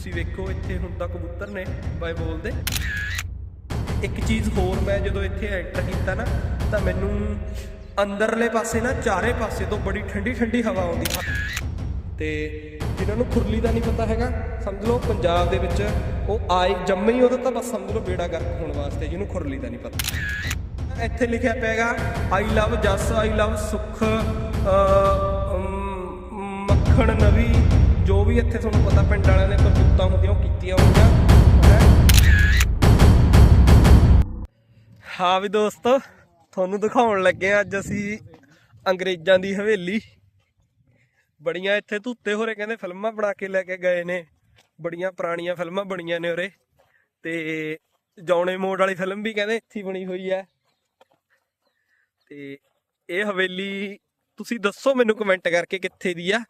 ਤੁਸੀਂ ਵੇਖੋ ਇੱਥੇ ਹੁਣ ਤਾਂ ਕਬੂਤਰ ਨੇ ਬਾਈ ਬੋਲਦੇ। ਇੱਕ ਚੀਜ਼ ਹੋਰ ਮੈਂ ਜਦੋਂ ਇੱਥੇ ਐਂਟਰ ਕੀਤਾ ਨਾ, ਤਾਂ ਮੈਨੂੰ ਅੰਦਰਲੇ ਪਾਸੇ ਨਾ, ਚਾਰੇ ਪਾਸੇ ਤੋਂ ਬੜੀ ਠੰਡੀ ਠੰਡੀ ਹਵਾ ਆਉਂਦੀ। ਤੇ ਜਿਨ੍ਹਾਂ ਨੂੰ ਖੁਰਲੀ ਦਾ ਨਹੀਂ ਪਤਾ ਹੈਗਾ, ਸਮਝ ਲਓ ਪੰਜਾਬ ਦੇ ਵਿੱਚ ਉਹ ਆਏ, ਜੰਮੇ ਹੀ ਉਹਦਾ ਤਾਂ ਬਸ ਸਮਝ ਲਓ ਬੇੜਾ ਗਰਕ ਹੋਣ ਵਾਸਤੇ, ਜਿਹਨੂੰ ਖੁਰਲੀ ਦਾ ਨਹੀਂ ਪਤਾ। ਇੱਥੇ ਲਿਖਿਆ ਪਿਆਗਾ ਆਈ ਲਵ ਜਸ ਆਈ ਲਵ ਸੁਖ ਮੱਖਣ ਨਵੀ ਜੋ ਵੀ ਇੱਥੇ ਤੁਹਾਨੂੰ ਪਤਾ ਪਿੰਡ ਵਾਲਿਆਂ ਨੇ ਕਰਤੂਤਾਂ ਹੁੰਦੀਆਂ ਉਹ ਕੀਤੀਆਂ ਹੋਈਆਂ, ਹਾਂ। ਵੀ ਦੋਸਤੋ, ਤੁਹਾਨੂੰ ਦਿਖਾਉਣ ਲੱਗੇ ਆ ਅੱਜ ਅਸੀਂ ਅੰਗਰੇਜ਼ਾਂ ਦੀ ਹਵੇਲੀ। ਬੜੀਆਂ ਇੱਥੇ ਧੁੱਤੇ ਹੋਰੇ ਕਹਿੰਦੇ ਫਿਲਮਾਂ ਬਣਾ ਕੇ ਲੈ ਕੇ ਗਏ ਨੇ। ਬੜੀਆਂ ਪੁਰਾਣੀਆਂ ਫਿਲਮਾਂ ਬਣੀਆਂ ਨੇ ਉਰੇ। ਤੇ ਜੌਣੇ ਮੋੜ ਵਾਲੀ ਫਿਲਮ ਵੀ ਕਹਿੰਦੇ ਇੱਥੇ ਬਣੀ ਹੋਈ ਹੈ। ਤੇ ਇਹ ਹਵੇਲੀ, ਤੁਸੀਂ ਦੱਸੋ ਮੈਨੂੰ ਕਮੈਂਟ ਕਰਕੇ ਕਿੱਥੇ ਦੀ ਆ।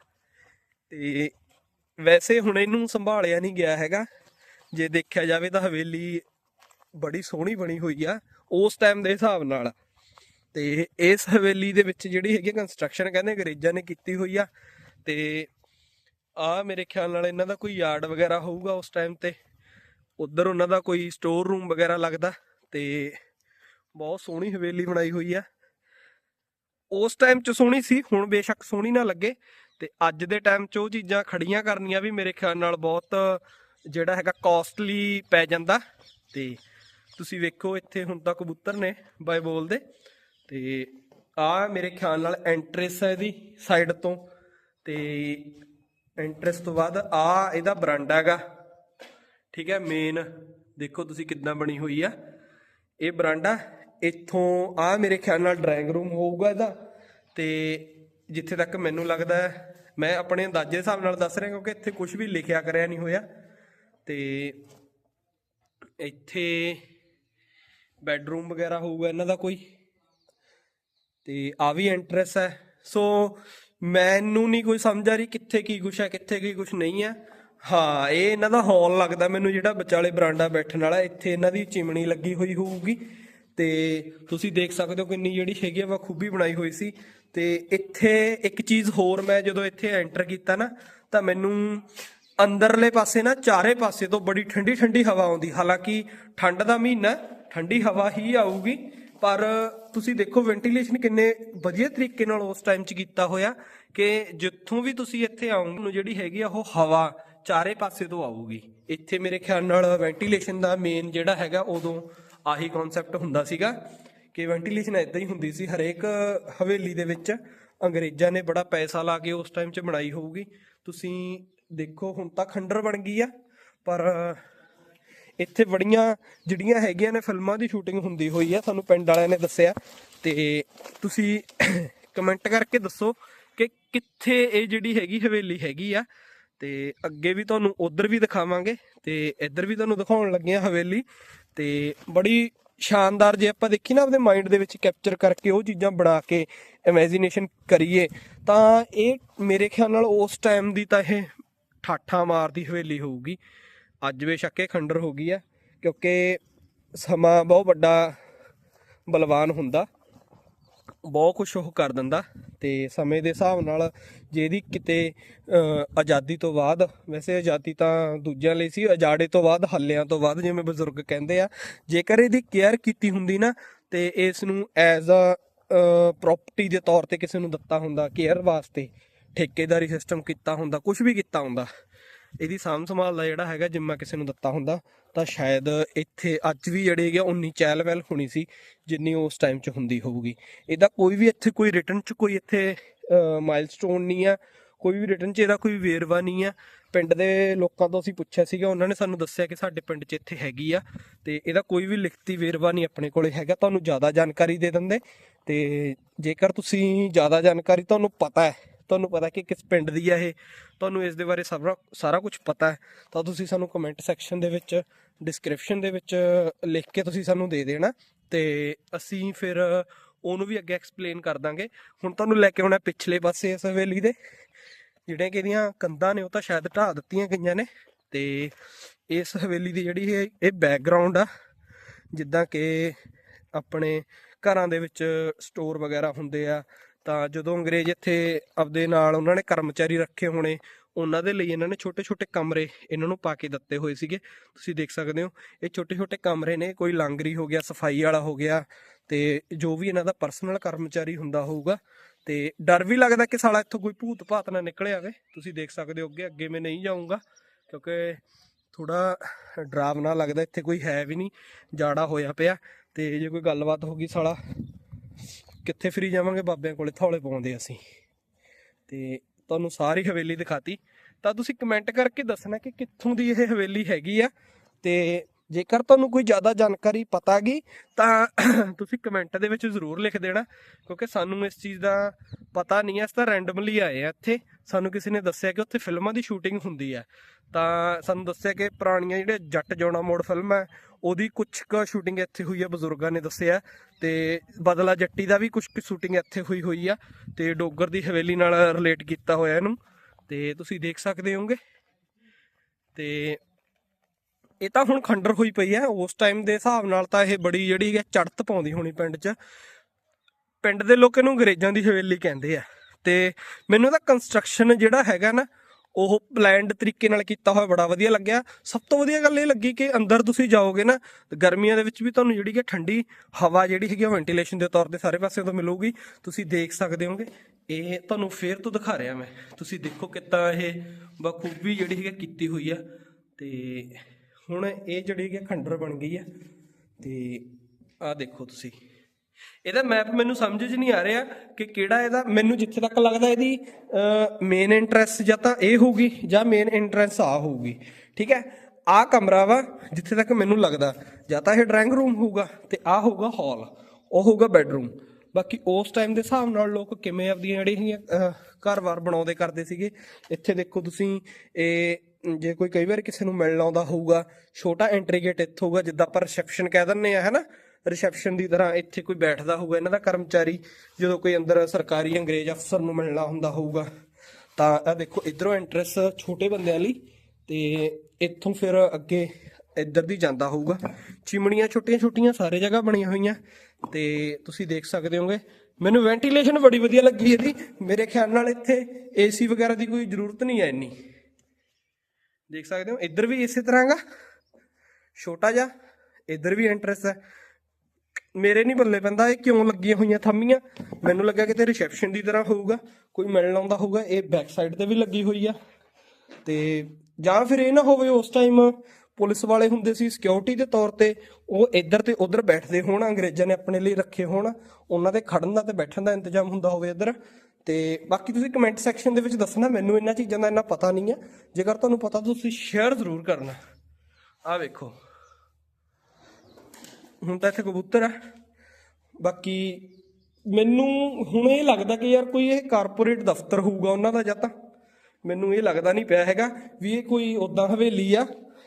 ਤੇ ਵੈਸੇ ਹੁਣ ਇਹਨੂੰ ਸੰਭਾਲਿਆ ਨਹੀਂ ਗਿਆ ਹੈਗਾ। ਜੇ ਦੇਖਿਆ ਜਾਵੇ ਤਾਂ ਹਵੇਲੀ ਬੜੀ ਸੋਹਣੀ ਬਣੀ ਹੋਈ ਆ, ਉਸ ਟਾਈਮ ਦੇ ਹਿਸਾਬ ਨਾਲ। ਤੇ ਇਸ ਹਵੇਲੀ ਦੇ ਵਿੱਚ ਜਿਹੜੀ ਹੈਗੀ ਕੰਸਟਰਕਸ਼ਨ ਕਹਿੰਦੇ ਅੰਗਰੇਜ਼ਾਂ ਨੇ ਕੀਤੀ ਹੋਈ ਆ। ਤੇ ਆ ਮੇਰੇ ਖਿਆਲ ਨਾਲ ਇਹਨਾਂ ਦਾ ਕੋਈ ਯਾਰਡ ਵਗੈਰਾ ਹੋਊਗਾ ਉਸ ਟਾਈਮ ਤੇ। ਉਧਰ ਉਹਨਾਂ ਦਾ ਕੋਈ ਸਟੋਰ ਰੂਮ ਵਗੈਰਾ ਲੱਗਦਾ। ਤੇ ਬਹੁਤ ਸੋਹਣੀ ਹਵੇਲੀ ਬਣਾਈ ਹੋਈ ਆ। ਉਸ ਟਾਈਮ 'ਚ ਸੋਹਣੀ ਸੀ, ਹੁਣ ਬੇਸ਼ੱਕ ਸੋਹਣੀ ਨਾ ਲੱਗੇ। ਤੇ ਅੱਜ ਦੇ ਟਾਈਮ 'ਚ ਉਹ ਚੀਜ਼ਾਂ ਖੜੀਆਂ ਕਰਨੀਆਂ ਵੀ ਮੇਰੇ ਖਿਆਲ ਨਾਲ ਬਹੁਤ ਜਿਹੜਾ ਹੈਗਾ ਕਾਸਟਲੀ ਪੈ ਜਾਂਦਾ। ਤੇ ਤੁਸੀਂ ਵੇਖੋ ਇੱਥੇ ਹੁਣ ਤਾਂ ਕਬੂਤਰ ਨੇ ਬਾਈ ਬੋਲਦੇ ਤੇ ਆ ਮੇਰੇ ਖਿਆਲ ਨਾਲ ਐਂਟਰੈਸ ਹੈ ਇਹਦੀ ਸਾਈਡ ਤੋਂ। ਤੇ ਐਂਟਰੈਸ ਤੋਂ ਬਾਅਦ ਆ ਇਹਦਾ ਬਰਾਂਡਾ ਹੈਗਾ। ਠੀਕ ਹੈ ਮੇਨ ਦੇਖੋ ਤੁਸੀਂ ਕਿੱਦਾਂ ਬਣੀ ਹੋਈ ਆ। ਇਹ ਬਰਾਂਡਾ ਇੱਥੋਂ ਆ ਮੇਰੇ ਖਿਆਲ ਨਾਲ ਡਰਾਇੰਗ ਰੂਮ ਹੋਊਗਾ ਇਹਦਾ। ਤੇ ਜਿੱਥੇ ਤੱਕ ਮੈਨੂੰ ਲੱਗਦਾ ਹੈ, ਮੈਂ ਆਪਣੇ ਅੰਦਾਜ਼ੇ ਹਿਸਾਬ ਨਾਲ ਦੱਸ ਰਿਹਾ ਕਿਉਂਕਿ ਇੱਥੇ ਕੁਝ ਵੀ ਲਿਖਿਆ ਕਰਿਆ ਨਹੀਂ ਹੋਇਆ। ਤੇ ਇੱਥੇ ਬੈੱਡਰੂਮ ਵਗੈਰਾ ਹੋਊਗਾ ਇਹਨਾਂ ਦਾ ਕੋਈ। ਤੇ ਆ ਵੀ ਐਂਟਰੈਸ ਹੈ। ਸੋ ਮੈਨੂੰ ਨਹੀਂ ਕੋਈ ਸਮਝ ਆ ਰਹੀ ਕਿੱਥੇ ਕੀ ਕੁਛ ਹੈ, ਕਿੱਥੇ ਕੀ ਕੁਛ ਨਹੀਂ ਹੈ। ਹਾਂ, ਇਹ ਇਹਨਾਂ ਦਾ ਹਾਲ ਲੱਗਦਾ ਮੈਨੂੰ ਜਿਹੜਾ ਵਿਚਾਲੇ ਬਰਾਂਡਾ ਬੈਠਣ ਵਾਲਾ, ਇੱਥੇ ਇਹਨਾਂ ਦੀ ਚਿਮਣੀ ਲੱਗੀ ਹੋਈ ਹੋਊਗੀ। ਤੇ ਤੁਸੀਂ ਦੇਖ ਸਕਦੇ ਹੋ ਕਿੰਨੀ ਜਿਹੜੀ ਹੈਗੀ ਆ, ਵਾ ਖੂਬੀ ਬਣਾਈ ਹੋਈ ਸੀ। ਤੇ ਇੱਥੇ ਇੱਕ ਚੀਜ਼ ਹੋਰ ਮੈਂ ਜਦੋਂ ਇੱਥੇ ਐਂਟਰ ਕੀਤਾ ਨਾ, ਤਾਂ ਮੈਨੂੰ ਅੰਦਰਲੇ ਪਾਸੇ ਨਾ ਚਾਰੇ ਪਾਸੇ ਤੋਂ ਬੜੀ ਠੰਡੀ ਠੰਡੀ ਹਵਾ ਆਉਂਦੀ। ਹਾਲਾਂਕਿ ਠੰਡ ਦਾ ਮਹੀਨਾ, ਠੰਡੀ ਹਵਾ ਹੀ ਆਊਗੀ, ਪਰ ਤੁਸੀਂ ਦੇਖੋ ਵੈਂਟੀਲੇਸ਼ਨ ਕਿੰਨੇ ਵਧੀਆ ਤਰੀਕੇ ਨਾਲ ਉਸ ਟਾਈਮ 'ਚ ਕੀਤਾ ਹੋਇਆ ਕਿ ਜਿੱਥੋਂ ਵੀ ਤੁਸੀਂ ਇੱਥੇ ਆਉਂਗੇ ਨੂੰ ਜਿਹੜੀ ਹੈਗੀ ਆ ਉਹ ਹਵਾ ਚਾਰੇ ਪਾਸੇ ਤੋਂ ਆਊਗੀ। ਇੱਥੇ ਮੇਰੇ ਖਿਆਲ ਨਾਲ ਵੈਂਟੀਲੇਸ਼ਨ ਦਾ ਮੇਨ ਜਿਹੜਾ ਹੈਗਾ, ਉਦੋਂ ਆਹੀ ਕਨਸੈਪਟ ਹੁੰਦਾ ਸੀਗਾ। ਕਿ ਵੈਂਟੀਲੇਸ਼ਨ ਇਦਾਂ ਹੀ ਹੁੰਦੀ ਸੀ, ਹਰੇਕ ਹਵੇਲੀ ਦੇ ਵਿੱਚ ਅੰਗਰੇਜ਼ਾਂ ਨੇ ਬੜਾ ਪੈਸਾ ਲਾ ਕੇ ਉਸ ਟਾਈਮ 'ਚ ਬਣਾਈ ਹੋਊਗੀ। ਤੁਸੀਂ ਦੇਖੋ, ਹੁਣ ਤਾਂ ਖੰਡਰ ਬਣ ਗਈ ਆ, ਪਰ ਇੱਥੇ ਬੜੀਆਂ ਜਿਹੜੀਆਂ ਹੈਗੀਆਂ ਨੇ ਫਿਲਮਾਂ ਦੀ ਸ਼ੂਟਿੰਗ ਹੁੰਦੀ ਹੋਈ ਆ ਸਾਨੂੰ ਪਿੰਡ ਵਾਲਿਆਂ ਨੇ ਦੱਸਿਆ। ਤੇ ਤੁਸੀਂ ਕਮੈਂਟ ਕਰਕੇ ਦੱਸੋ ਕਿ ਕਿੱਥੇ ਇਹ ਜਿਹੜੀ ਹੈਗੀ ਹਵੇਲੀ ਹੈਗੀ ਆ, ਤੇ ਅੱਗੇ ਵੀ ਤੁਹਾਨੂੰ ਉਧਰ ਵੀ ਦਿਖਾਵਾਂਗੇ, ਤੇ ਇੱਧਰ ਵੀ ਤੁਹਾਨੂੰ ਦਿਖਾਉਣ ਲੱਗੇ ਆ ਹਵੇਲੀ। ਤੇ ਬੜੀ ਸ਼ਾਨਦਾਰ ਜੇ ਆਪਾਂ ਦੇਖੀ ਨਾ ਆਪਣੇ ਮਾਈਂਡ ਦੇ ਵਿੱਚ ਕੈਪਚਰ ਕਰਕੇ ਉਹ ਚੀਜ਼ਾਂ ਬਣਾ ਕੇ ਇਮੇਜਿਨੇਸ਼ਨ ਕਰੀਏ, ਤਾਂ ਇਹ ਮੇਰੇ ਖਿਆਲ ਨਾਲ ਉਸ ਟਾਈਮ ਦੀ ਤਾਂ ਇਹ ਠਾਠਾ ਮਾਰਦੀ ਹਵੇਲੀ ਹੋਊਗੀ। ਅੱਜ ਬੇਸ਼ੱਕ ਇਹ ਖੰਡਰ ਹੋ ਗਈ ਆ, ਕਿਉਂਕਿ ਸਮਾਂ ਬਹੁਤ ਵੱਡਾ ਬਲਵਾਨ ਹੁੰਦਾ, ਬਹੁਤ ਕੁਝ ਉਹ ਕਰ ਦਿੰਦਾ। ਤੇ ਸਮੇਂ ਦੇ ਹਿਸਾਬ ਨਾਲ ਜਿਹਦੀ ਕਿਤੇ ਆਜ਼ਾਦੀ ਤੋਂ ਬਾਅਦ, ਵੈਸੇ ਆਜ਼ਾਦੀ ਤਾਂ ਦੂਜਿਆਂ ਲਈ ਸੀ, ਅਜਾੜੇ ਤੋਂ ਬਾਅਦ, ਹੱਲਿਆਂ ਤੋਂ ਬਾਅਦ ਜਿਵੇਂ ਬਜ਼ੁਰਗ ਕਹਿੰਦੇ ਆ, ਜੇਕਰ ਇਹਦੀ ਕੇਅਰ ਕੀਤੀ ਹੁੰਦੀ ਨਾ, ਤੇ ਇਸ ਨੂੰ ਐਜ਼ ਅ ਪ੍ਰਾਪਰਟੀ ਦੇ ਤੌਰ ਤੇ ਕਿਸੇ ਨੂੰ ਦਿੱਤਾ ਹੁੰਦਾ, ਕੇਅਰ ਵਾਸਤੇ, ਠੇਕੇਦਾਰੀ ਸਿਸਟਮ ਕੀਤਾ ਹੁੰਦਾ ਕੁਝ ਵੀ ਕੀਤਾ ਹੁੰਦਾ। ਇਹਦੀ ਸਾਂਭ ਸੰਭਾਲ ਦਾ ਜਿਹੜਾ ਹੈਗਾ ਜਿੰਮਾ ਕਿਸੇ ਨੂੰ ਦਿੱਤਾ ਹੁੰਦਾ, ਤਾਂ ਸ਼ਾਇਦ ਇੱਥੇ ਅੱਜ ਵੀ ਜਿਹੜੇ ਹੈਗੇ ਆ ਉਨੀ ਚਹਿਲ ਪਹਿਲ ਹੋਣੀ ਸੀ, ਜਿੰਨੀ ਉਸ ਟਾਈਮ 'ਚ ਹੁੰਦੀ ਹੋਊਗੀ। ਇਹਦਾ ਕੋਈ ਵੀ ਇੱਥੇ ਕੋਈ ਰਿਟਰਨ 'ਚ ਕੋਈ ਇੱਥੇ ਮਾਈਲਸਟੋਨ ਨਹੀਂ ਆ, ਕੋਈ ਵੀ ਰਿਟਰਨ 'ਚ ਇਹਦਾ ਕੋਈ ਵੇਰਵਾ ਨਹੀਂ ਆ। ਪਿੰਡ ਦੇ ਲੋਕਾਂ ਤੋਂ ਅਸੀਂ ਪੁੱਛਿਆ ਸੀਗਾ, ਉਹਨਾਂ ਨੇ ਸਾਨੂੰ ਦੱਸਿਆ ਕਿ ਸਾਡੇ ਪਿੰਡ 'ਚ ਇੱਥੇ ਹੈਗੀ ਆ, ਤੇ ਇਹਦਾ ਕੋਈ ਵੀ ਲਿਖਤੀ ਵੇਰਵਾ ਨਹੀਂ ਆਪਣੇ ਕੋਲੇ ਹੈਗਾ, ਤੁਹਾਨੂੰ ਜ਼ਿਆਦਾ ਜਾਣਕਾਰੀ ਦੇ ਦਿੰਦੇ। ਤੇ ਜੇਕਰ ਤੁਸੀਂ ਜ਼ਿਆਦਾ ਜਾਣਕਾਰੀ, ਤੁਹਾਨੂੰ ਪਤਾ ਹੈ ਤੁਹਾਨੂੰ ਪਤਾ ਕਿ ਕਿਸ ਪਿੰਡ ਦੀ ਹੈ ਇਹ। ਤੁਹਾਨੂੰ ਇਸ ਦੇ ਬਾਰੇ ਸਾਰਾ ਸਾਰਾ ਕੁਝ ਪਤਾ ਹੈ। ਤਾਂ ਤੁਸੀਂ ਸਾਨੂੰ ਕਮੈਂਟ ਸੈਕਸ਼ਨ ਦੇ ਵਿੱਚ ਡਿਸਕ੍ਰਿਪਸ਼ਨ ਦੇ ਵਿੱਚ ਲਿਖ ਕੇ ਤੁਸੀਂ ਸਾਨੂੰ ਦੇ ਦੇਣਾ। ਤੇ ਅਸੀਂ ਫਿਰ ਉਹਨੂੰ ਵੀ ਅੱਗੇ ਐਕਸਪਲੇਨ ਕਰ ਦਾਂਗੇ। ਹੁਣ ਤੁਹਾਨੂੰ ਲੈ ਕੇ ਆਉਣਾ ਪਿਛਲੇ ਪਾਸੇ ਇਸ ਹਵੇਲੀ ਦੇ। ਜਿਹੜੀਆਂ ਕਿ ਇਹਦੀਆਂ ਕੰਧਾਂ ਨੇ, ਉਹ ਤਾਂ ਸ਼ਾਇਦ ਢਾਹ ਦਿੱਤੀਆਂ ਗਈਆਂ ਨੇ। ਤੇ ਇਸ ਹਵੇਲੀ ਦੀ ਜਿਹੜੀ ਇਹ ਇਹ ਬੈਕਗ੍ਰਾਉਂਡ ਆ, ਜਿੱਦਾਂ ਕਿ ਆਪਣੇ ਘਰਾਂ ਦੇ ਵਿੱਚ ਸਟੋਰ ਵਗੈਰਾ ਹੁੰਦੇ ਆ ਤਾਂ ਜਦੋਂ ਅੰਗਰੇਜ਼ ਇੱਥੇ ਆਪਦੇ ਨਾਲ ਉਹਨਾਂ ਨੇ ਕਰਮਚਾਰੀ ਰੱਖੇ ਹੋਣੇ, ਉਹਨਾਂ ਦੇ ਲਈ ਇਹਨਾਂ ਨੇ ਛੋਟੇ-ਛੋਟੇ ਕਮਰੇ ਇਹਨਾਂ ਨੂੰ ਪਾ ਕੇ ਦਿੱਤੇ ਹੋਏ ਸੀਗੇ। ਤੁਸੀਂ ਦੇਖ ਸਕਦੇ ਹੋ, ਇਹ ਛੋਟੇ-ਛੋਟੇ ਕਮਰੇ ਨੇ, ਕੋਈ ਲਾਂਗਰੀ ਹੋ ਗਿਆ, ਸਫ਼ਾਈ ਵਾਲਾ ਹੋ ਗਿਆ ਤੇ ਜੋ ਵੀ ਇਹਨਾਂ ਦਾ ਪਰਸਨਲ ਕਰਮਚਾਰੀ ਹੁੰਦਾ ਹੋਊਗਾ ਤੇ ਡਰ ਵੀ ਲੱਗਦਾ ਕਿ ਸਾਲਾ ਇੱਥੋਂ ਕੋਈ ਭੂਤ ਭਾਤ ਨਾ ਨਿਕਲ ਆਵੇ। ਤੁਸੀਂ ਦੇਖ ਸਕਦੇ ਹੋ, ਅੱਗੇ ਅੱਗੇ ਮੈਂ ਨਹੀਂ ਜਾਊਂਗਾ ਕਿਉਂਕਿ ਥੋੜਾ ਡਰਾਵਨਾ ਲੱਗਦਾ, ਇੱਥੇ ਕੋਈ ਹੈ ਵੀ ਨਹੀਂ, ਜਾੜਾ ਹੋਇਆ ਪਿਆ ਤੇ ਜੇ ਕੋਈ ਗੱਲਬਾਤ ਹੋ ਗਈ ਸਾਲਾ ਕਿੱਥੇ ਫਰੀ ਜਾਵਾਂਗੇ? ਬਾਬਿਆਂ ਕੋਲੇ ਥੌਲੇ ਪਾਉਂਦੇ ਅਸੀਂ। ਤੇ ਤੁਹਾਨੂੰ ਸਾਰੀ ਹਵੇਲੀ ਦਿਖਾਤੀ। ਤਾਂ ਤੁਸੀਂ ਕਮੈਂਟ ਕਰਕੇ ਦੱਸਣਾ ਕਿ ਕਿੱਥੋਂ ਦੀ ਇਹ ਹਵੇਲੀ ਹੈਗੀ ਆ? ਤੇ ਜੇਕਰ ਤੁਹਾਨੂੰ ਕੋਈ ਜ਼ਿਆਦਾ ਜਾਣਕਾਰੀ ਪਤਾ ਗਈ ਤਾਂ ਤੁਸੀਂ ਕਮੈਂਟ ਦੇ ਵਿੱਚ ਜ਼ਰੂਰ ਲਿਖ ਦੇਣਾ, ਕਿਉਂਕਿ ਸਾਨੂੰ ਇਸ ਚੀਜ਼ ਦਾ ਪਤਾ ਨਹੀਂ ਹੈ ਅਸੀਂ ਤਾਂ ਰੈਂਡਮਲੀ ਆਏ ਆ ਇੱਥੇ। ਸਾਨੂੰ ਕਿਸੇ ਨੇ ਦੱਸਿਆ ਕਿ ਉੱਥੇ ਫਿਲਮਾਂ ਦੀ ਸ਼ੂਟਿੰਗ ਹੁੰਦੀ ਹੈ। ਤਾਂ ਸਾਨੂੰ ਦੱਸਿਆ ਕਿ ਪੁਰਾਣੀਆਂ ਜਿਹੜੇ ਜੱਟ ਜੋਣਾ ਮੋੜ ਫਿਲਮ ਹੈ, ਉਹਦੀ ਕੁਝ ਕੁ ਸ਼ੂਟਿੰਗ ਇੱਥੇ ਹੋਈ ਹੈ, ਬਜ਼ੁਰਗਾਂ ਨੇ ਦੱਸਿਆ। ਤੇ ਬਦਲਾ ਜੱਟੀ ਦਾ ਵੀ ਕੁਝ ਕੁ ਸ਼ੂਟਿੰਗ ਇੱਥੇ ਹੋਈ ਹੋਈ ਆ ਤੇ ਡੋਗਰ ਦੀ ਹਵੇਲੀ ਨਾਲ ਰਿਲੇਟ ਕੀਤਾ ਹੋਇਆ ਇਹਨੂੰ। ਤੇ ਤੁਸੀਂ ਦੇਖ ਸਕਦੇ ਹੋਗੇ ਤੇ ਇਹ ਤਾਂ ਹੁਣ ਖੰਡਰ ਹੋਈ ਪਈ ਹੈ। ਉਸ ਟਾਈਮ ਦੇ ਹਿਸਾਬ ਨਾਲ ਤਾਂ ਇਹ ਬੜੀ ਜਿਹੜੀ ਹੈ ਚੜਤ ਪਾਉਂਦੀ ਹੋਣੀ ਪਿੰਡ 'ਚ। ਪਿੰਡ ਦੇ ਲੋਕ ਇਹਨੂੰ ਅੰਗਰੇਜ਼ਾਂ ਦੀ ਹਵੇਲੀ ਕਹਿੰਦੇ ਆ। ਤੇ ਮੈਨੂੰ ਤਾਂ ਕੰਸਟਰਕਸ਼ਨ ਜਿਹੜਾ ਹੈਗਾ ਨਾ, ਉਹ ਪਲਾਨਡ ਤਰੀਕੇ ਨਾਲ ਕੀਤਾ ਹੋਇਆ ਬੜਾ ਵਧੀਆ ਲੱਗਿਆ। ਸਭ ਤੋਂ ਵਧੀਆ ਗੱਲ ਇਹ ਲੱਗੀ ਕਿ ਅੰਦਰ ਤੁਸੀਂ ਜਾਓਗੇ ਨਾ, ਗਰਮੀਆਂ ਦੇ ਵਿੱਚ ਵੀ ਤੁਹਾਨੂੰ ਜਿਹੜੀ ਕਿ ਠੰਡੀ ਹਵਾ ਜਿਹੜੀ ਹੈਗੀ ਉਹ ਵੈਂਟੀਲੇਸ਼ਨ ਦੇ ਤੌਰ ਤੇ ਸਾਰੇ ਪਾਸੇ ਤੋਂ ਮਿਲੂਗੀ। ਤੁਸੀਂ ਦੇਖ ਸਕਦੇ ਹੋਗੇ, ਇਹ ਤੁਹਾਨੂੰ ਫੇਰ ਤੋਂ ਦਿਖਾ ਰਿਹਾ ਮੈਂ। ਤੁਸੀਂ ਦੇਖੋ ਕਿੱਦਾਂ ਇਹ ਬਖੂਬੀ ਜਿਹੜੀ ਹੈਗੀ ਕੀਤੀ ਹੋਈ ਆ। ਤੇ ਹੁਣ ਇਹ ਜਿਹੜੀ ਹੈਗੀ ਖੰਡਰ ਬਣ ਗਈ ਆ। ਤੇ ਆਹ ਦੇਖੋ ਤੁਸੀਂ। ਇਹਦਾ ਮੈਪ ਮੈਨੂੰ ਸਮਝ 'ਚ ਨਹੀਂ ਆ ਰਿਹਾ ਕਿ ਕਿਹੜਾ ਇਹਦਾ, ਮੈਨੂੰ ਜਿੱਥੇ ਤੱਕ ਲੱਗਦਾ ਇਹਦੀ ਮੇਨ ਐਂਟਰੈਂਸ ਜਾਂ ਤਾਂ ਇਹ ਹੋਊਗੀ ਜਾਂ ਮੇਨ ਐਂਟਰੈਂਸ ਆ ਹੋਊਗੀ, ਠੀਕ ਹੈ? ਆ ਕਮਰਾ ਵਾ ਜਿੱਥੇ ਤੱਕ ਮੈਨੂੰ ਲੱਗਦਾ, ਜਾਂ ਤਾਂ ਇਹ ਡਰਾਇੰਗ ਰੂਮ ਹੋਊਗਾ ਤੇ ਆ ਹੋਊਗਾ ਹਾਲ ਉਹ ਹੋਊਗਾ ਬੈੱਡਰੂਮ ਬਾਕੀ ਉਸ ਟਾਈਮ ਦੇ ਹਿਸਾਬ ਨਾਲ ਲੋਕ ਕਿਵੇਂ ਆਪਦੀਆਂ ਜਿਹੜੀਆਂ ਘਰ ਵਾਰ ਬਣਾਉਂਦੇ ਕਰਦੇ ਸੀਗੇ, ਇੱਥੇ ਦੇਖੋ ਤੁਸੀਂ, ਇਹ, ਜੇ ਕੋਈ ਕਈ ਵਾਰ ਕਿਸੇ ਨੂੰ ਮਿਲਣ ਆਉਂਦਾ ਹੋਊਗਾ, ਛੋਟਾ ਐਂਟਰੀ ਗੇਟ ਇੱਥੇ ਹੋਊਗਾ, ਜਿੱਦਾਂ ਆਪਾਂ ਰਿਸੈਪਸ਼ਨ ਕਹਿ ਦਿੰਨੇ ਆ, ਹੈਨਾ? ਰਿਸੈਪਸ਼ਨ ਦੀ ਤਰ੍ਹਾਂ ਇੱਥੇ ਕੋਈ ਬੈਠਦਾ ਹੋਊਗਾ, ਇਹਨਾਂ ਦਾ ਕਰਮਚਾਰੀ ਜਦੋਂ ਕੋਈ ਅੰਦਰ ਸਰਕਾਰੀ ਅੰਗਰੇਜ਼ ਅਫਸਰ ਨੂੰ ਮਿਲਣਾ ਹੁੰਦਾ ਹੋਊਗਾ, ਤਾਂ ਇਹ ਦੇਖੋ ਇਧਰੋਂ ਐਂਟਰੈਂਸ ਛੋਟੇ ਬੰਦਿਆਂ ਲਈ ਤੇ ਇੱਥੋਂ ਫਿਰ ਅੱਗੇ ਇੱਧਰ ਦੀ ਜਾਂਦਾ ਹੋਊਗਾ। ਚਿਮਣੀਆਂ ਛੋਟੀਆਂ ਛੋਟੀਆਂ ਸਾਰੇ ਜਗ੍ਹਾ ਬਣੀਆਂ ਹੋਈਆਂ ਤੇ ਤੁਸੀਂ ਦੇਖ ਸਕਦੇ ਹੋਗੇ, ਮੈਨੂੰ ਵੈਂਟੀਲੇਸ਼ਨ ਬੜੀ ਵਧੀਆ ਲੱਗੀ ਇਹਦੀ। ਮੇਰੇ ਖਿਆਲ ਨਾਲ ਇੱਥੇ ਏਸੀ ਵਗੈਰਾ ਦੀ ਕੋਈ ਜ਼ਰੂਰਤ ਨਹੀਂ ਹੈ ਇੰਨੀ। ਦੇਖ ਸਕਦੇ ਹੋ, ਇੱਧਰ ਵੀ ਇਸੇ ਤਰ੍ਹਾਂ ਦਾ ਛੋਟਾ ਜਿਹਾ, ਇੱਧਰ ਵੀ ਐਂਟਰੈਂਸ ਹੈ। ਮੇਰੇ ਨਹੀਂ ਬੱਲੇ ਪੈਂਦਾ, ਇਹ ਕਿਉਂ ਲੱਗੀਆਂ ਹੋਈਆਂ ਥੰਮੀਆਂ? ਮੈਨੂੰ ਲੱਗਾ ਕਿ ਤੇ ਰਿਸੈਪਸ਼ਨ ਦੀ ਤਰ੍ਹਾਂ ਹੋਊਗਾ, ਕੋਈ ਮਿਲਣ ਆਉਂਦਾ ਹੋਊਗਾ, ਇਹ ਬੈਕ ਸਾਈਡ ਤੇ ਵੀ ਲੱਗੀ ਹੋਈ ਆ। ਤੇ ਜਾਂ ਫਿਰ ਇਹ ਨਾ ਹੋਵੇ ਉਸ ਟਾਈਮ ਪੁਲਿਸ ਵਾਲੇ ਹੁੰਦੇ ਸੀ ਸਿਕਿਉਰਿਟੀ ਦੇ ਤੌਰ ਤੇ, ਉਹ ਇੱਧਰ ਤੇ ਉੱਧਰ ਬੈਠਦੇ ਹੋਣ, ਅੰਗਰੇਜ਼ਾਂ ਨੇ ਆਪਣੇ ਲਈ ਰੱਖੇ ਹੋਣ, ਉਹਨਾਂ ਦੇ ਖੜਨ ਦਾ ਤੇ ਬੈਠਣ ਦਾ ਇੰਤਜ਼ਾਮ ਹੁੰਦਾ ਹੋਵੇ ਇੱਧਰ। ਤੇ ਬਾਕੀ ਤੁਸੀਂ ਕਮੈਂਟ ਸੈਕਸ਼ਨ ਦੇ ਵਿੱਚ ਦੱਸਣਾ, ਮੈਨੂੰ ਇਹਨਾਂ ਚੀਜ਼ਾਂ ਦਾ ਇੰਨਾ ਪਤਾ ਨਹੀਂ ਹੈ ਜੇਕਰ ਤੁਹਾਨੂੰ ਪਤਾ ਤਾਂ ਤੁਸੀਂ ਸ਼ੇਅਰ ਜ਼ਰੂਰ ਕਰਨਾ। ਆਹ ਵੇਖੋ। ਹੁਣ ਤਾਂ ਇੱਥੇ ਕਬੂਤਰ ਆ। ਬਾਕੀ ਮੈਨੂੰ ਹੁਣ ਇਹ ਲੱਗਦਾ ਕਿ ਯਾਰ ਕੋਈ ਇਹ ਕਾਰਪੋਰੇਟ ਦਫ਼ਤਰ ਹੋਊਗਾ ਉਹਨਾਂ ਦਾ ਜਾਂ ਤਾਂ। ਮੈਨੂੰ ਇਹ ਲੱਗਦਾ ਨਹੀਂ ਪਿਆ ਹੈਗਾ ਵੀ ਇਹ ਕੋਈ ਉਦਾਂ ਹਵੇਲੀ ਆ,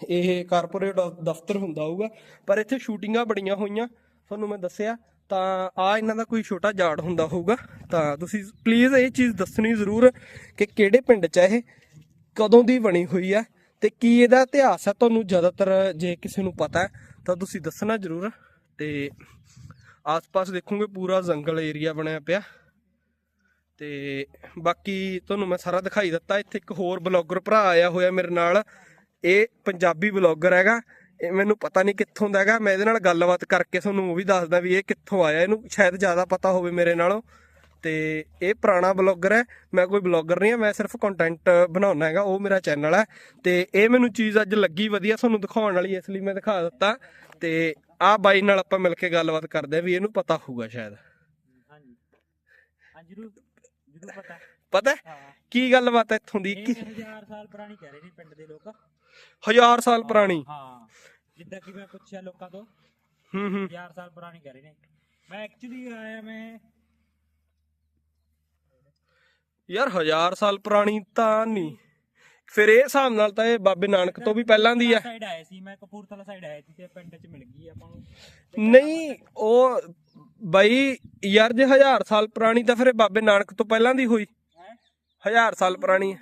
ਇਹ ਕਾਰਪੋਰੇਟ ਦਫ਼ਤਰ ਹੁੰਦਾ ਹੋਊਗਾ। ਪਰ ਇੱਥੇ ਸ਼ੂਟਿੰਗਾਂ ਬੜੀਆਂ ਹੋਈਆਂ, ਤੁਹਾਨੂੰ ਮੈਂ ਦੱਸਿਆ। ਤਾਂ ਆ ਇਹਨਾਂ ਦਾ ਕੋਈ ਛੋਟਾ ਜਾੜ ਹੁੰਦਾ ਹੋਊਗਾ। ਤਾਂ ਤੁਸੀਂ ਪਲੀਜ਼ ਇਹ ਚੀਜ਼ ਦੱਸਣੀ ਜ਼ਰੂਰ ਕਿ ਕਿਹੜੇ ਪਿੰਡ 'ਚ ਇਹ, ਕਦੋਂ ਦੀ ਬਣੀ ਹੋਈ ਆ ਤੇ ਕੀ ਇਹਦਾ ਇਤਿਹਾਸ ਹੈ ਤੁਹਾਨੂੰ ਜ਼ਿਆਦਾਤਰ ਜੇ ਕਿਸੇ ਨੂੰ ਪਤਾ ਤਾਂ ਤੁਸੀਂ ਦੱਸਣਾ ਜ਼ਰੂਰ। ਤੇ ਆਸ-ਪਾਸ ਦੇਖੋਗੇ ਪੂਰਾ ਜੰਗਲ ਏਰੀਆ ਬਣਿਆ ਪਿਆ। ਤੇ ਬਾਕੀ ਤੁਹਾਨੂੰ ਮੈਂ ਸਾਰਾ ਦਿਖਾਈ ਦਿੱਤਾ। ਇੱਥੇ ਇੱਕ ਹੋਰ ਬਲੌਗਰ ਭਰਾ ਆਇਆ ਹੋਇਆ ਮੇਰੇ ਨਾਲ। ਇਹ ਪੰਜਾਬੀ ਬਲੌਗਰ ਹੈਗਾ। ਇਹ ਮੈਨੂੰ ਪਤਾ ਨਹੀਂ ਕਿੱਥੋਂ ਦਾ ਹੈਗਾ। ਮੈਂ ਇਹਦੇ ਨਾਲ ਗੱਲਬਾਤ ਕਰਕੇ ਤੁਹਾਨੂੰ ਉਹ ਵੀ ਦੱਸਦਾ ਵੀ ਇਹ ਕਿੱਥੋਂ ਆਇਆ। ਇਹਨੂੰ ਸ਼ਾਇਦ ਜ਼ਿਆਦਾ ਪਤਾ ਹੋਵੇ ਮੇਰੇ ਨਾਲੋਂ। ਤੇ ਇਹ ਪੁਰਾਣਾ ਬਲੌਗਰ ਹੈ। ਮੈਂ ਕੋਈ ਬਲੌਗਰ ਨਹੀਂ ਹਾਂ। ਮੈਂ ਸਿਰਫ ਕੰਟੈਂਟ ਬਣਾਉਣਾ ਹੈਗਾ। ਉਹ ਮੇਰਾ ਚੈਨਲ ਹੈ। ਤੇ ਇਹ ਮੈਨੂੰ ਚੀਜ਼ ਅੱਜ ਲੱਗੀ ਵਧੀਆ। ਤੁਹਾਨੂੰ ਦਿਖਾਉਣ ਵਾਲੀ, ਇਸ ਲਈ ਮੈਂ ਦਿਖਾ ਦਿੱਤਾ। ਤੇ ਆਹ ਬਾਈ ਨਾਲ ਆਪਾਂ ਮਿਲ ਕੇ ਗੱਲਬਾਤ ਕਰਦੇ ਆ ਵੀ ਇਹਨੂੰ ਪਤਾ ਹੋਊਗਾ ਸ਼ਾਇਦ। ਹਾਂਜੀ। ਹਾਂ ਜਰੂਰ ਜਰੂਰ ਪਤਾ। ਪਤਾ ਕੀ ਗੱਲਬਾਤ ਹੈ ਇੱਥੋਂ ਦੀ? ਇਹ ਕੀ ਹਜ਼ਾਰ ਸਾਲ ਪੁਰਾਣੀ ਕਹਿ ਰਹੇ ਨੇ ਪਿੰਡ ਦੇ ਲੋਕ। ਹਜ਼ਾਰ ਸਾਲ ਪੁਰਾਣੀ? ਹਾਂ। ਜਿੱਦਾਂ ਕਿ ਮੈਂ ਪੁੱਛਿਆ ਲੋਕਾਂ ਤੋਂ ਹੂੰ ਹੂੰ। ਹਜ਼ਾਰ ਸਾਲ ਪੁਰਾਣੀ ਕਹਿ ਰਹੇ ਨੇ। ਮੈਂ ਐਕਚੁਅਲੀ ਆਇਆ ਮੈਂ ਯਾਰ ਹਜ਼ਾਰ ਸਾਲ ਪੁਰਾਣੀ ਤਾਂ ਨਹੀਂ। ਫਿਰ ਇਹ ਹਿਸਾਬ ਨਾਲ ਤਾਂ ਇਹ ਬਾਬੇ ਨਾਨਕ ਤੋਂ ਵੀ ਪਹਿਲਾਂ ਦੀ ਆ। ਸਾਈਡ ਆਇਆ ਸੀ ਮੈਂ ਕਪੂਰਥਲਾ ਸਾਈਡ ਆਇਆ ਸੀ ਤੇ ਪਿੰਡ 'ਚ ਮਿਲ ਗਈ ਆਪਾਂ ਨੂੰ। ਨਹੀਂ ਉਹ ਬਾਈ ਯਾਰ ਜੇ ਹਜ਼ਾਰ ਸਾਲ ਪੁਰਾਣੀ ਤਾਂ ਫਿਰ ਇਹ ਬਾਬੇ ਨਾਨਕ ਤੋਂ ਪਹਿਲਾਂ ਦੀ ਹੋਈ। ਹੈ? ਹਜ਼ਾਰ ਸਾਲ ਪੁਰਾਣੀ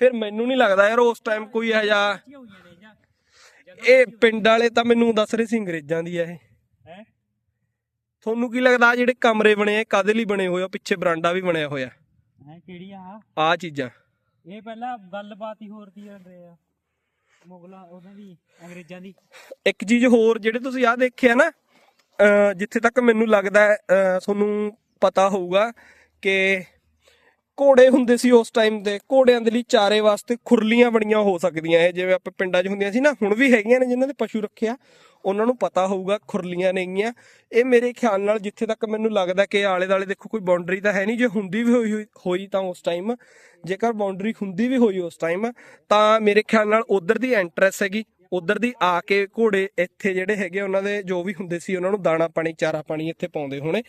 ਫਿਰ ਮੈਨੂੰ ਨਹੀਂ ਲੱਗਦਾ ਯਾਰ ਉਸ ਟਾਈਮ ਕੋਈ ਇਹੋ ਜਾਂ ਇਹ ਪਿੰਡ ਵਾਲੇ ਤਾਂ ਮੈਨੂੰ ਦੱਸ ਰਹੇ ਸੀ ਅੰਗਰੇਜ਼ਾਂ ਦੀ ਆ ਇਹ। ਹੈ? ਤੁਹਾਨੂੰ ਕੀ ਲੱਗਦਾ ਜਿਹੜੇ ਕਮਰੇ ਬਣੇ ਆ ਕਾਦੇ ਲਈ ਬਣੇ ਹੋਏ ਆ? ਪਿੱਛੇ ਬਰਾਂਡਾ ਵੀ ਬਣਿਆ ਹੋਇਆ। ਹੈ ਕਿਹੜੀਆਂ ਆ ਆ ਚੀਜ਼ਾਂ। ਇਹ ਪਹਿਲਾਂ ਗੱਲਬਾਤ ਹੀ ਹੋਰ ਦੀ ਰਹੇ ਆ। ਮੁਗਲਾਂ ਉਹਨਾਂ ਦੀ ਅੰਗਰੇਜ਼ਾਂ ਦੀ। ਇੱਕ ਚੀਜ਼ ਹੋਰ ਜਿਹੜੇ ਤੁਸੀਂ ਆ ਦੇਖਿਆ ਨਾ ਅਹ ਜਿੱਥੇ ਤੱਕ ਮੈਨੂੰ ਲੱਗਦਾ ਹੈ, ਅਹ ਤੁਹਾਨੂੰ ਪਤਾ ਹੋਊਗਾ ਕਿ ਘੋੜੇ ਹੁੰਦੇ ਸੀ ਉਸ ਟਾਈਮ ਦੇ, ਘੋੜਿਆਂ ਦੇ ਲਈ ਚਾਰੇ ਵਾਸਤੇ ਖੁਰਲੀਆਂ ਬਣੀਆਂ ਹੋ ਸਕਦੀਆਂ ਇਹ, ਜਿਵੇਂ ਆਪਾਂ ਪਿੰਡਾਂ 'ਚ ਹੁੰਦੀਆਂ ਸੀ ਨਾ, ਹੁਣ ਵੀ ਹੈਗੀਆਂ ਨੇ ਜਿਨ੍ਹਾਂ ਦੇ ਪਸ਼ੂ ਰੱਖਿਆ, ਉਹਨਾਂ ਨੂੰ ਪਤਾ ਹੋਊਗਾ ਖੁਰਲੀਆਂ ਨੇਗੀਆਂ ਇਹ ਮੇਰੇ ਖਿਆਲ ਨਾਲ ਜਿੱਥੇ ਤੱਕ ਮੈਨੂੰ ਲੱਗਦਾ ਕਿ ਆਲੇ ਦਾਲੇ ਦੇਖੋ ਕੋਈ ਬਾਉਂਡਰੀ ਤਾਂ ਹੈ ਨਹੀਂ, ਜੇ ਹੁੰਦੀ ਵੀ ਹੋਈ ਹੋਈ- ਹੋਈ ਤਾਂ ਉਸ ਟਾਈਮ ਜੇਕਰ ਬਾਉਂਡਰੀ ਹੁੰਦੀ ਵੀ ਹੋਈ ਉਸ ਟਾਈਮ ਤਾਂ ਮੇਰੇ ਖਿਆਲ ਨਾਲ ਉਧਰ ਦੀ ਐਂਟਰੈਸ ਹੈਗੀ, ਉਧਰ ਦੀ ਆ ਕੇ ਘੋੜੇ ਇੱਥੇ ਜਿਹੜੇ ਹੈਗੇ ਉਹਨਾਂ ਦੇ ਜੋ ਵੀ ਹੁੰਦੇ ਸੀ, ਉਹਨਾਂ ਨੂੰ ਦਾਣਾ ਪਾਣੀ, ਚਾਰਾ ਪਾਣੀ ਇੱਥੇ ਪਾਉਂਦੇ ਹੋਣੇ।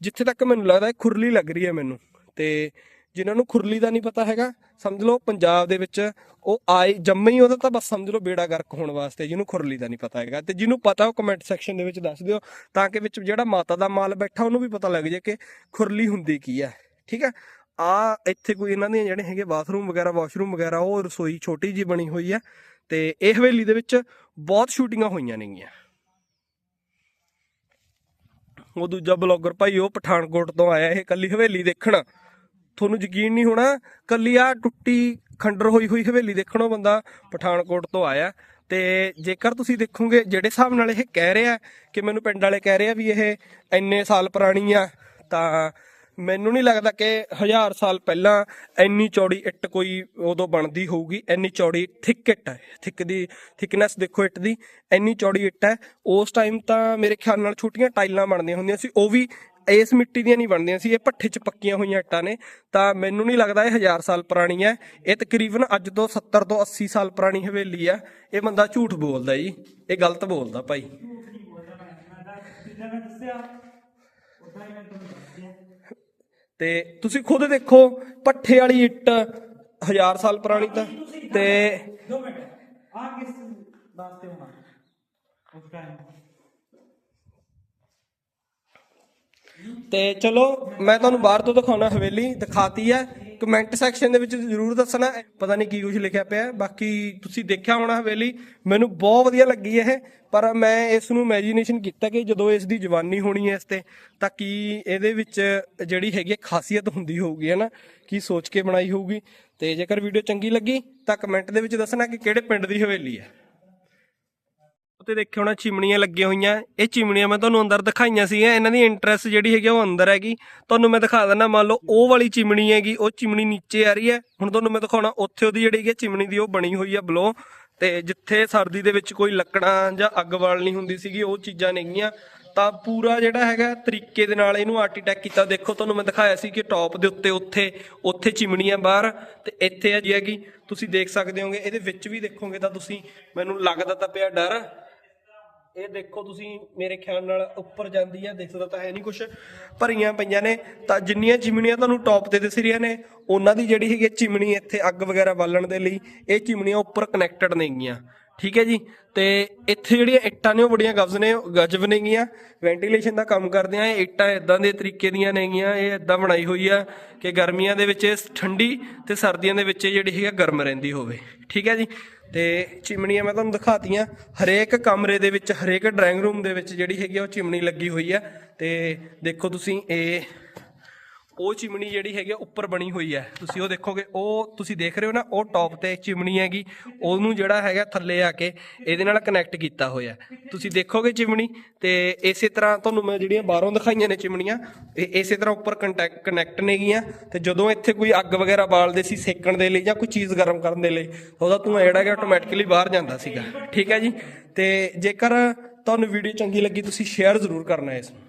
ਜਿੱਥੇ ਤੱਕ ਮੈਨੂੰ ਲੱਗਦਾ ਖੁਰਲੀ ਲੱਗ ਰਹੀ ਹੈ ਮੈਨੂੰ, ਤੇ ਜਿਨ੍ਹਾਂ ਨੂੰ ਖੁਰਲੀ ਦਾ ਨਹੀਂ ਪਤਾ ਹੈਗਾ, ਸਮਝ ਲਓ ਪੰਜਾਬ ਦੇ ਵਿੱਚ ਉਹ ਆਏ ਜੰਮੇ ਹੀ ਉਹਦਾ ਤਾਂ ਬਸ ਸਮਝ ਲਓ ਬੇੜਾ ਗਰਕ ਹੋਣ ਵਾਸਤੇ ਜਿਹਨੂੰ ਖੁਰਲੀ ਦਾ ਨਹੀਂ ਪਤਾ ਹੈਗਾ। ਤੇ ਜਿਹਨੂੰ ਪਤਾ ਉਹ ਕਮੈਂਟ ਸੈਕਸ਼ਨ ਦੇ ਵਿੱਚ ਦੱਸ ਦਿਓ ਤਾਂ ਕਿ ਵਿੱਚ ਜਿਹੜਾ ਮਾਤਾ ਦਾ ਮਾਲ ਬੈਠਾ ਉਹਨੂੰ ਵੀ ਪਤਾ ਲੱਗ ਜਾਏ ਕਿ ਖੁਰਲੀ ਹੁੰਦੀ ਕੀ ਹੈ। ਠੀਕ ਹੈ? ਆ ਇੱਥੇ ਕੋਈ ਇਹਨਾਂ ਦੀਆਂ ਜਿਹੜੇ ਹੈਗੇ ਬਾਥਰੂਮ ਵਗੈਰਾ ਵਾਸ਼ਰੂਮ ਵਗੈਰਾ, ਉਹ ਰਸੋਈ ਛੋਟੀ ਜੀ ਬਣੀ ਹੋਈ ਹੈ ਤੇ ਇਹ ਹਵੇਲੀ ਦੇ ਵਿੱਚ ਬਹੁਤ ਸ਼ੂਟਿੰਗਾਂ ਹੋਈਆਂ ਨੇਗੀਆਂ। ਉਹ ਦੂਜਾ ਬਲੌਗਰ ਭਾਈ ਉਹ ਪਠਾਨਕੋਟ ਤੋਂ ਆਇਆ ਇਹ ਕੱਲੀ ਹਵੇਲੀ ਦੇਖਣ। ਤੁਹਾਨੂੰ ਯਕੀਨ ਨਹੀਂ ਹੋਣਾ, ਕੱਲੀ ਆ ਟੁੱਟੀ ਖੰਡਰ ਹੋਈ ਹੋਈ ਹਵੇਲੀ ਦੇਖਣੋਂ ਬੰਦਾ ਪਠਾਨਕੋਟ ਤੋਂ ਆਇਆ। ਤੇ ਜੇਕਰ ਤੁਸੀਂ ਦੇਖੋਗੇ, ਜਿਹੜੇ ਹਿਸਾਬ ਨਾਲ ਇਹ ਕਹਿ ਰਿਹਾ ਕਿ ਮੈਨੂੰ ਪਿੰਡ ਵਾਲੇ ਕਹਿ ਰਿਹਾ ਵੀ ਇਹ ਇੰਨੇ ਸਾਲ ਪੁਰਾਣੀ ਆ, ਤਾਂ ਮੈਨੂੰ ਨਹੀਂ ਲੱਗਦਾ ਕਿ ਹਜ਼ਾਰ ਸਾਲ ਪਹਿਲਾਂ ਇੰਨੀ ਚੌੜੀ ਇੱਟ ਕੋਈ ਉਦੋਂ ਬਣਦੀ ਹੋਊਗੀ। ਇੰਨੀ ਚੌੜੀ ਥਿਕ ਇੱਟ ਹੈ, ਥਿਕ ਦੀ ਥਿਕਨੈਸ ਦੇਖੋ ਇੱਟ ਦੀ, ਇੰਨੀ ਚੌੜੀ ਇੱਟ ਹੈ। ਉਸ ਟਾਈਮ ਤਾਂ ਮੇਰੇ ਖਿਆਲ ਨਾਲ ਛੋਟੀਆਂ ਟਾਈਲਾਂ ਬਣਦੀਆਂ ਹੁੰਦੀਆਂ ਸੀ, ਉਹ ਵੀ ਇਸ ਮਿੱਟੀ ਦੀਆਂ ਨਹੀਂ ਬਣਦੀਆਂ ਸੀ, ਇਹ ਭੱਠੇ 'ਚ ਪੱਕੀਆਂ ਹੋਈਆਂ ਇੱਟਾਂ ਨੇ। ਤਾਂ ਮੈਨੂੰ ਨਹੀਂ ਲੱਗਦਾ ਇਹ ਹਜ਼ਾਰ ਸਾਲ ਪੁਰਾਣੀ ਹੈ। ਇਹ ਤਕਰੀਬਨ ਅੱਜ ਤੋਂ 70 ਤੋਂ 80 ਸਾਲ ਪੁਰਾਣੀ ਹਵੇਲੀ ਆ ਇਹ ਬੰਦਾ ਝੂਠ ਬੋਲਦਾ ਜੀ, ਇਹ ਗਲਤ ਬੋਲਦਾ ਭਾਈ। ਜਿੱਦਾਂ ਤੇ ਤੁਸੀਂ ਖੁਦ ਦੇਖੋ ਪੱਠੇ ਵਾਲੀ ਇੱਟ ਹਜ਼ਾਰ ਸਾਲ ਪੁਰਾਣੀ ਤਾਂ, ਤੇ ਦੋ ਮਿੰਟ, ਆ ਕਿਸ ਵਾਸਤੇ ਹੋਣਾ? ਉਸ ਟਾਈਮ ਤੇ ਚਲੋ, ਮੈਂ ਤੁਹਾਨੂੰ ਬਾਹਰ ਤੋਂ ਦਿਖਾਉਣਾ ਹਵੇਲੀ, ਦਿਖਾਤੀ ਹੈ। ਕਮੈਂਟ ਸੈਕਸ਼ਨ ਦੇ ਵਿੱਚ ਜ਼ਰੂਰ ਦੱਸਣਾ। ਪਤਾ ਨਹੀਂ ਕੀ ਕੁਝ ਲਿਖਿਆ ਪਿਆ ਬਾਕੀ ਤੁਸੀਂ ਦੇਖਿਆ ਹੋਣਾ ਹਵੇਲੀ। ਮੈਨੂੰ ਬਹੁਤ ਵਧੀਆ ਲੱਗੀ ਇਹ, ਪਰ ਮੈਂ ਇਸ ਨੂੰ ਇਮੇਜਿਨੇਸ਼ਨ ਕੀਤਾ ਕਿ ਜਦੋਂ ਇਸ ਦੀ ਜਵਾਨੀ ਹੋਣੀ ਹੈ ਇਸ ਤੇ, ਤਾਂ ਕੀ ਇਹਦੇ ਵਿੱਚ ਜਿਹੜੀ ਹੈਗੀ ਹੈ ਖਾਸੀਅਤ ਹੁੰਦੀ ਹੋਊਗੀ, ਹੈ ਨਾ? ਕੀ ਸੋਚ ਕੇ ਬਣਾਈ ਹੋਊਗੀ। ਤੇ ਜੇਕਰ ਵੀਡੀਓ ਚੰਗੀ ਲੱਗੀ, ਤਾਂ ਕਮੈਂਟ ਦੇ ਵਿੱਚ ਦੱਸਣਾ ਕਿ ਕਿਹੜੇ ਪਿੰਡ ਦੀ ਹਵੇਲੀ ਹੈ। ਉੱਤੇ ਦੇਖਿਓ ਹੋਣਾ ਚਿਮਣੀਆਂ ਲੱਗੀਆਂ ਹੋਈਆਂ। ਇਹ ਚਿਮਣੀਆਂ ਮੈਂ ਤੁਹਾਨੂੰ ਅੰਦਰ ਦਿਖਾਈਆਂ ਸੀਗੀਆਂ। ਇਹਨਾਂ ਦੀ ਇੰਟਰਸਟ ਜਿਹੜੀ ਹੈਗੀ ਆ ਉਹ ਅੰਦਰ ਹੈਗੀ। ਤੁਹਾਨੂੰ ਮੈਂ ਦਿਖਾ ਦਿੰਦਾ, ਮੰਨ ਲਓ ਉਹ ਵਾਲੀ ਚਿਮਣੀ ਹੈਗੀ, ਉਹ ਚਿਮਣੀ ਨੀਚੇ ਆ ਰਹੀ ਹੈ। ਹੁਣ ਤੁਹਾਨੂੰ ਮੈਂ ਦਿਖਾਉਣਾ, ਉੱਥੇ ਉਹਦੀ ਜਿਹੜੀ ਹੈਗੀ ਆ ਚਿਮਣੀ ਦੀ ਉਹ ਬਣੀ ਹੋਈ ਹੈ ਬਲੋ ਤੇ ਜਿੱਥੇ ਸਰਦੀ ਦੇ ਵਿੱਚ ਕੋਈ ਲੱਕੜਾਂ ਜਾਂ ਅੱਗ ਬਾਲਣੀ ਹੁੰਦੀ ਸੀਗੀ, ਉਹ ਚੀਜ਼ਾਂ ਨੇਗੀਆਂ ਤਾਂ ਪੂਰਾ ਜਿਹੜਾ ਹੈਗਾ ਤਰੀਕੇ ਦੇ ਨਾਲ ਇਹਨੂੰ ਆਰਕੀਟੈਕਟ ਕੀਤਾ। ਦੇਖੋ, ਤੁਹਾਨੂੰ ਮੈਂ ਦਿਖਾਇਆ ਸੀ ਕਿ ਟੌਪ ਦੇ ਉੱਤੇ ਉੱਥੇ ਉੱਥੇ ਚਿਮਣੀਆਂ ਬਾਹਰ ਤੇ ਇੱਥੇ ਆ ਜੀ ਹੈਗੀ। ਤੁਸੀਂ ਦੇਖ ਸਕਦੇ ਹੋਗੇ, ਇਹਦੇ ਵਿੱਚ ਵੀ ਦੇਖੋਗੇ ਤਾਂ ਤੁਸੀਂ, ਮੈਨੂੰ ਲੱਗਦਾ ਤਾਂ ਪਿਆ ਡਰ। ਇਹ ਦੇਖੋ ਤੁਸੀਂ ਮੇਰੇ ਖਿਆਲ ਨਾਲ ਉੱਪਰ ਜਾਂਦੀ ਹੈ ਦਿਖਦਾ ਤਾਂ ਹੈ ਨਹੀਂ ਕੁਝ ਭਰੀਆਂ ਪਈਆਂ ਨੇ। ਤਾਂ ਜਿੰਨੀਆਂ ਚਿਮਣੀਆਂ ਤੁਹਾਨੂੰ ਟੌਪ ਤੇ ਦਿਸ ਰਹੀਆਂ ਨੇ, ਉਹਨਾਂ ਦੀ ਜਿਹੜੀ ਹੈਗੀ ਹੈ ਚਿਮਣੀ ਇੱਥੇ ਅੱਗ ਵਗੈਰਾ ਬਾਲਣ ਦੇ ਲਈ, ਇਹ ਚਿਮਣੀਆਂ ਉੱਪਰ ਕਨੈਕਟਡ ਨੇਗੀਆਂ। ਠੀਕ ਹੈ ਜੀ। ਤੇ ਇੱਥੇ ਜਿਹੜੀਆਂ ਇੱਟਾਂ ਨੇ ਉਹ ਬੜੀਆਂ ਗਬਜ਼ ਨੇ ਗਜਬ ਨੇਗੀਆਂ। ਵੈਂਟੀਲੇਸ਼ਨ ਦਾ ਕੰਮ ਕਰਦੇ ਆ, ਇਹ ਇੱਟਾਂ ਇਦਾਂ ਦੇ ਤਰੀਕੇ ਦੀਆਂ ਨੇਗੀਆਂ, ਇਹ ਇਦਾਂ ਬਣਾਈ ਹੋਈ ਆ ਕਿ ਗਰਮੀਆਂ ਦੇ ਵਿੱਚ ਠੰਡੀ ਤੇ ਸਰਦੀਆਂ ਦੇ ਵਿੱਚ ਜਿਹੜੀ ਹੈਗੀ ਆ ਗਰਮ ਰਹਿੰਦੀ ਹੋਵੇ। ਠੀਕ ਹੈ ਜੀ। ਤੇ ਚਿਮਣੀਆਂ ਮੈਂ ਤੁਹਾਨੂੰ ਦਿਖਾਤੀਆਂ। ਹਰੇਕ ਕਮਰੇ ਦੇ ਵਿੱਚ, ਹਰੇਕ ਡਰਾਇੰਗ ਰੂਮ ਦੇ ਵਿੱਚ ਜਿਹੜੀ ਹੈਗੀ ਆ ਉਹ ਚਿਮਣੀ ਲੱਗੀ ਹੋਈ ਆ। ਤੇ ਦੇਖੋ ਤੁਸੀਂ, ਇਹ ਉਹ ਚਿਮਣੀ ਜਿਹੜੀ ਹੈਗੀ ਉੱਪਰ ਬਣੀ ਹੋਈ ਹੈ। ਤੁਸੀਂ ਉਹ ਦੇਖੋਗੇ, ਉਹ ਤੁਸੀਂ ਦੇਖ ਰਹੇ ਹੋ ਨਾ, ਉਹ ਟੌਪ ਤੇ ਚਿਮਣੀ ਹੈਗੀ। ਉਹਨੂੰ ਜਿਹੜਾ ਹੈਗਾ ਥੱਲੇ ਆ ਕੇ ਇਹਦੇ ਨਾਲ ਕਨੈਕਟ ਕੀਤਾ ਹੋਇਆ ਤੁਸੀਂ ਦੇਖੋਗੇ ਚਿਮਣੀ ਤੇ ਇਸੇ ਤਰ੍ਹਾਂ ਤੁਹਾਨੂੰ ਮੈਂ ਜਿਹੜੀਆਂ ਬਾਹਰੋਂ ਦਿਖਾਈਆਂ ਨੇ ਚਿਮਣੀਆਂ ਇਹ ਇਸੇ ਤਰ੍ਹਾਂ ਉੱਪਰ ਕਨੈਕਟ ਨੇਗੀਆਂ ਤੇ ਜਦੋਂ ਇੱਥੇ ਕੋਈ ਅੱਗ ਵਗੈਰਾ ਬਾਲਦੇ ਸੀ ਸੇਕਣ ਦੇ ਲਈ ਜਾਂ ਕੋਈ ਚੀਜ਼ ਗਰਮ ਕਰਨ ਦੇ ਲਈ, ਉਹਦਾ ਧੂੰਆਂ ਜਿਹੜਾ ਹੈਗਾ ਆਟੋਮੈਟਿਕਲੀ ਬਾਹਰ ਜਾਂਦਾ ਸੀਗਾ। ਠੀਕ ਹੈ ਜੀ? ਤੇ ਜੇਕਰ ਤੁਹਾਨੂੰ ਵੀਡੀਓ ਚੰਗੀ ਲੱਗੀ, ਤੁਸੀਂ ਸ਼ੇਅਰ ਜ਼ਰੂਰ ਕਰਨਾ ਇਸ ਨੂੰ।